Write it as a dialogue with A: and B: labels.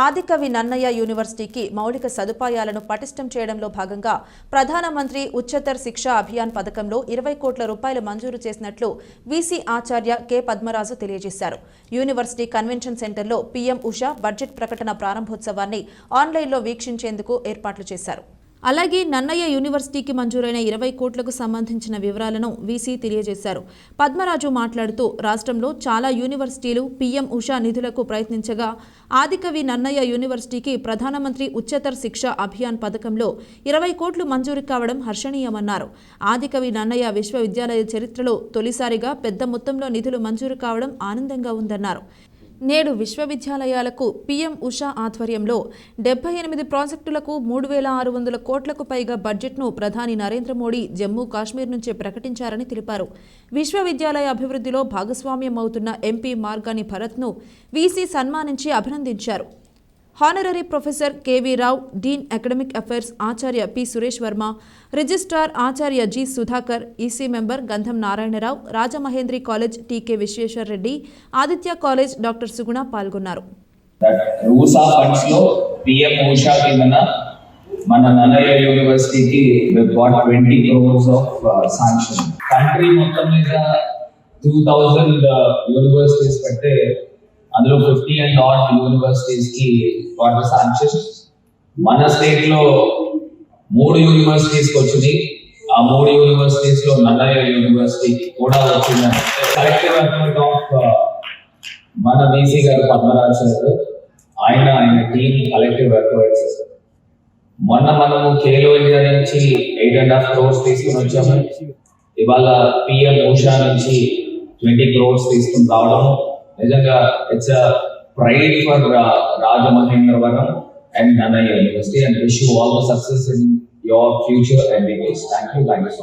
A: ఆదికవి నన్నయ్య యూనివర్సిటీకి మౌలిక సదుపాయాలను పటిష్టం చేయడంలో భాగంగా ప్రధానమంత్రి ఉచ్చతర్ శిక్ష అభియాన్ పథకంలో ఇరవై కోట్ల రూపాయలు మంజూరు చేసినట్లు వీసీ ఆచార్య కె. పద్మరాజు తెలియజేశారు. యూనివర్సిటీ కన్వెన్షన్ సెంటర్లో పీఎం ఉషా బడ్జెట్ ప్రకటన ప్రారంభోత్సవాన్ని ఆన్లైన్లో వీక్షించేందుకు ఏర్పాట్లు చేశారు. అలాగే నన్నయ్య యూనివర్సిటీకి మంజూరైన ఇరవై కోట్లకు సంబంధించిన వివరాలను వీసీ తెలియజేశారు. పద్మరాజు మాట్లాడుతూ రాష్ట్రంలో చాలా యూనివర్సిటీలు పీఎం ఉషా నిధులకు ప్రయత్నించగా ఆదికవి నన్నయ్య యూనివర్సిటీకి ప్రధానమంత్రి ఉచ్చతర్ శిక్ష అభియాన్ పథకంలో ఇరవై కోట్లు మంజూరు కావడం హర్షణీయమన్నారు. ఆదికవి నన్నయ్య విశ్వవిద్యాలయ చరిత్రలో తొలిసారిగా పెద్ద మొత్తంలో నిధులు మంజూరు కావడం ఆనందంగా ఉందన్నారు. నేడు విశ్వవిద్యాలయాలకు పీఎం ఉషా ఆధ్వర్యంలో డెబ్బై ఎనిమిది ప్రాజెక్టులకు మూడు వేల ఆరు వందల కోట్లకు పైగా బడ్జెట్ను ప్రధాని నరేంద్ర మోడీ జమ్మూ కాశ్మీర్ నుంచే ప్రకటించారని తెలిపారు. విశ్వవిద్యాలయ అభివృద్ధిలో భాగస్వామ్యం అవుతున్న ఎంపీ మార్గాని భరత్ను వీసీ సన్మానించి అభినందించారు. Honorary professor KV Rao dean academic affairs ఆచార్య పి. సురేష్ వర్మ రిజిస్ట్రార్ ఆచార్య G. Sudhakar EC member Gandham Narayanarao Rajamahendri college TK Vishweshwar Reddy Aditya college doctor Suguna పాల్గొన్నారు.
B: మన నన్నయ్య యూనివర్సిటీకి got twenty crores of sanction country మొత్తం మీద two thousand universities కంటే అందులో fifty and not యూనివర్సిటీస్కి what sanction మన స్టేట్లో మూడు యూనివర్సిటీస్ వచ్చింది ఆ మూడు యూనివర్సిటీస్లో నల్లయ్య యూనివర్సిటీ కూడా వచ్చింది కలెక్టివ్ ఎఫర్ట్ ఆఫ్ మన బీసీ గారు పద్మరాజు గారు ఆయన ఆయన టీం కలెక్టివ్ ఎఫర్ట్స్ మొన్న మనము కేలో ఇండియా నుంచి ఎయిట్ అండ్ హాఫ్ క్రోర్స్ తీసుకుని వచ్చాము. ఇవాళ పిఎం ఉషా నుంచి ట్వంటీ క్రోర్స్ తీసుకుని రావడము. నిజంగా it's pride for Rajamahendravaram and Nannaya university and wish you all the success in your future MBBS thank you thank you so